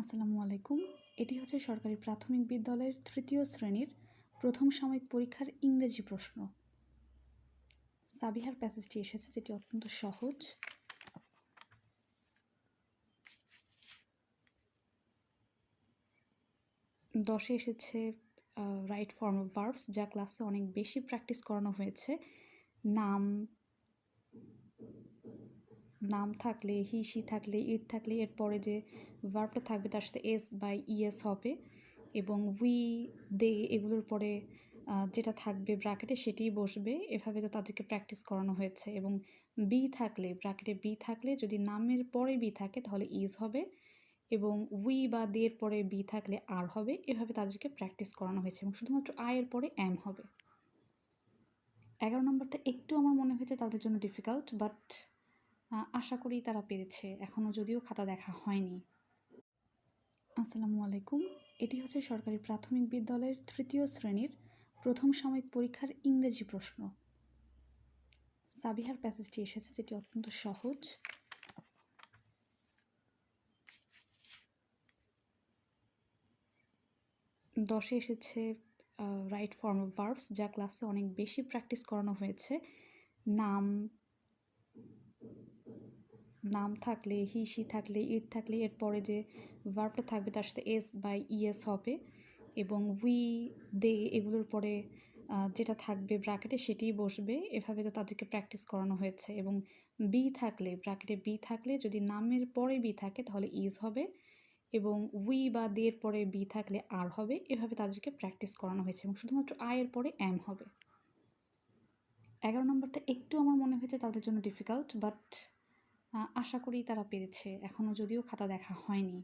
আসসালামু আলাইকুম। এটি হচ্ছে সরকারি প্রাথমিক বিদ্যালয়ের তৃতীয় শ্রেণির প্রথম সাময়িক পরীক্ষার ইংরেজি প্রশ্ন। সাবিহার প্যাসেজটি এসেছে, যেটি অত্যন্ত সহজ। দশে এসেছে রাইট ফর্ম অফ ভার্বস যা ক্লাসে অনেক বেশি প্র্যাকটিস করানো হয়েছে। নাম নাম থাকলে হি সি থাকলে ইট থাকলে এর পরে যে ভার্বটা থাকবে তার সাথে এস বাই ইএস হবে এবং উই দে এগুলোর পরে যেটা থাকবে ব্র্যাকেটে সেটিই বসবে। এভাবে তো তাদেরকে প্র্যাকটিস করানো হয়েছে এবং বি থাকলে ব্র্যাকেটে বি থাকলে যদি নামের পরে বি থাকে তাহলে ইজ হবে এবং উই বা দের পরে বি থাকলে আর হবে। এভাবে তাদেরকে প্র্যাকটিস করানো হয়েছে এবং শুধুমাত্র আয়ের পরে এম হবে। এগারো নম্বরটা একটু আমার মনে হয়েছে তাদের জন্য ডিফিকাল্ট বাট আশা করি তারা পেরেছে। এখনও যদিও খাতা দেখা হয়নি। আসসালামু আলাইকুম। এটি হচ্ছে সরকারি প্রাথমিক বিদ্যালয়ের তৃতীয় শ্রেণির প্রথম সাময়িক পরীক্ষার ইংরেজি প্রশ্ন। সাবিহার প্যাসেজটি এসেছে, যেটি অত্যন্ত সহজ। দশে এসেছে রাইট ফর্ম অফ ভার্বস যা ক্লাসে অনেক বেশি প্র্যাকটিস করানো হয়েছে। নাম নাম থাকলে হি সি থাকলে ইট থাকলে, এর পরে যে ভার্বটা থাকবে তার সাথে এস বাই ইএস হবে এবং উই দে এগুলোর পরে যেটা থাকবে ব্র্যাকেটে সেটিই বসবে। এভাবে তো তাদেরকে প্র্যাকটিস করানো হয়েছে এবং বি থাকলে ব্র্যাকেটে বি থাকলে যদি নামের পরে বি থাকে তাহলে ইজ হবে এবং উই বা দের পরে বি থাকলে আর হবে। এভাবে তাদেরকে প্র্যাকটিস করানো হয়েছে এবং শুধুমাত্র আয়ের পরে এম হবে। এগারো নম্বরটা একটু আমার মনে হয়েছে তাদের জন্য ডিফিকাল্ট বাট আশা করি তারা পেরেছে। এখনও যদিও খাতা দেখা হয়নি।